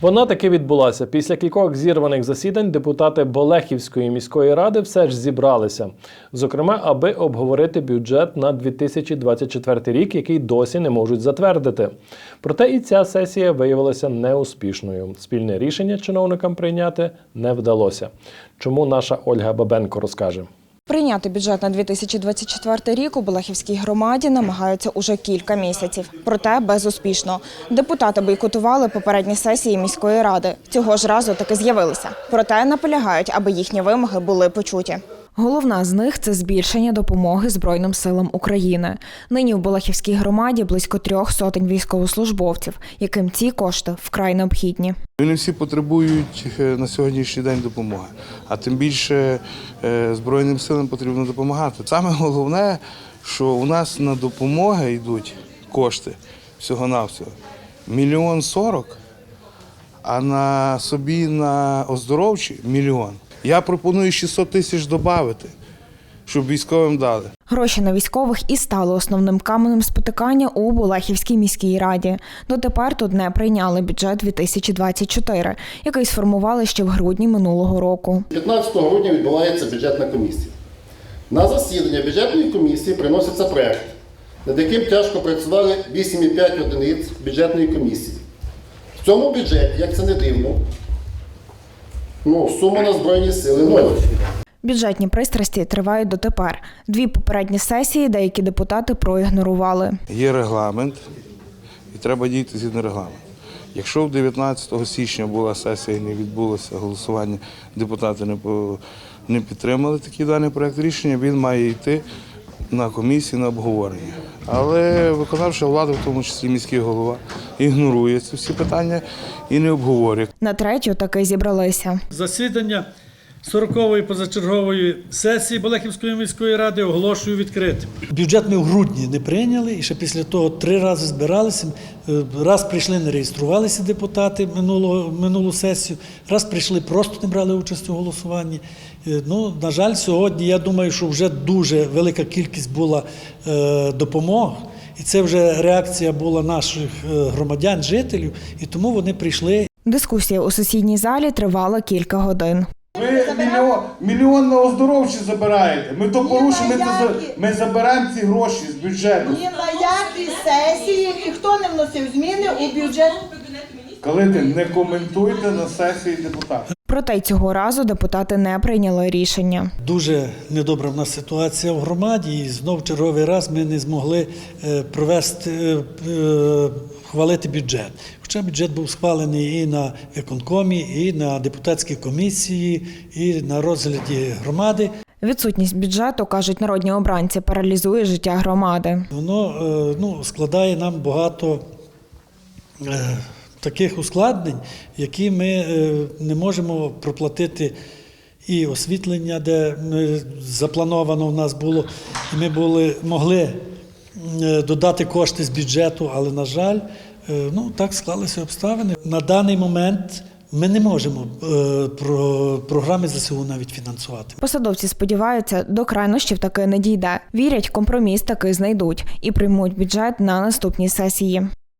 Вона таки відбулася. Після кількох зірваних засідань депутати Болехівської міської ради все ж зібралися. Зокрема, аби обговорити бюджет на 2024 рік, який досі не можуть затвердити. Проте і ця сесія виявилася неуспішною. Спільне рішення чиновникам прийняти не вдалося. Чому наша Ольга Бабенко розкаже? Прийняти бюджет на 2024 рік у Балахівській громаді намагаються уже кілька місяців. Проте безуспішно. Депутати бойкотували попередні сесії міської ради. Цього ж разу таки з'явилися. Проте наполягають, аби їхні вимоги були почуті. Головна з них це збільшення допомоги Збройним силам України. Нині в Балахівській громаді близько трьох сотень військовослужбовців, яким ці кошти вкрай необхідні. Вони всі потребують е, на сьогоднішній день допомоги, а тим більше е, Збройним силам потрібно допомагати. Саме головне, що у нас на допомоги йдуть кошти всього-навсього мільйон сорок, а на собі на оздоровчі мільйон. Я пропоную 600 тисяч додати, щоб військовим дали. Гроші на військових і стали основним каменем спотикання у Булахівській міській раді. Дотепер тут не прийняли бюджет 2024, який сформували ще в грудні минулого року. 15 грудня відбувається бюджетна комісія. На засідання бюджетної комісії приноситься проект, над яким тяжко працювали 8,5 одиниць бюджетної комісії. В цьому бюджеті, як це не дивно, ну, сума на Збройні сили ноль. Бюджетні пристрасті тривають дотепер. Дві попередні сесії деякі депутати проігнорували. Є регламент, і треба діяти згідно регламенту. Якщо в 19 січня була сесія і не відбулося голосування, депутати не, підтримали такий даний проект рішення, він має йти на комісії на обговорення. Але виконавча влада, в тому числі міський голова, ігнорує ці всі питання і не обговорює. На третю таки зібралися. Засідання 40-ї позачергової сесії Болехівської міської ради оголошую відкритим. Бюджет ми в грудні не прийняли, і ще після того три рази збиралися. Е, Раз прийшли, не реєструвалися депутати минулого, минулу сесію, раз прийшли, просто не брали участь у голосуванні. Е, Ну, на жаль, сьогодні я думаю, що вже дуже велика кількість була е, допомог. І це вже реакція була наших громадян, жителів, і тому вони прийшли Дискусія у сусідній залі тривала кілька годин. Мільйон, мільйон на оздоровчі забираєте. Ми то порушимо, ми, то за- ми забираємо ці гроші з бюджету. Ні на якій сесії ніхто не вносив зміни у бюджет. Коли не коментуйте на сесії депутатів. Проте й цього разу депутати не прийняли рішення. Дуже недобра в нас ситуація в громаді, і знов черговий раз ми не змогли е, провести е, е, хвалити бюджет. Хоча бюджет був схвалений і на виконкомі, і на депутатській комісії, і на розгляді громади. Відсутність бюджету, кажуть народні обранці, паралізує життя громади. Воно ну, складає нам багато таких ускладнень, які ми е, не можемо проплатити. І освітлення, де заплановано в нас було, і ми були, могли е, додати кошти з бюджету, але, на жаль, е, ну, так склалися обставини. На даний момент ми не можемо е, про, програми ЗСУ навіть фінансувати. Посадовці сподіваються, до крайнощів таки не дійде. Вірять, компроміс таки знайдуть і приймуть бюджет на наступній сесії.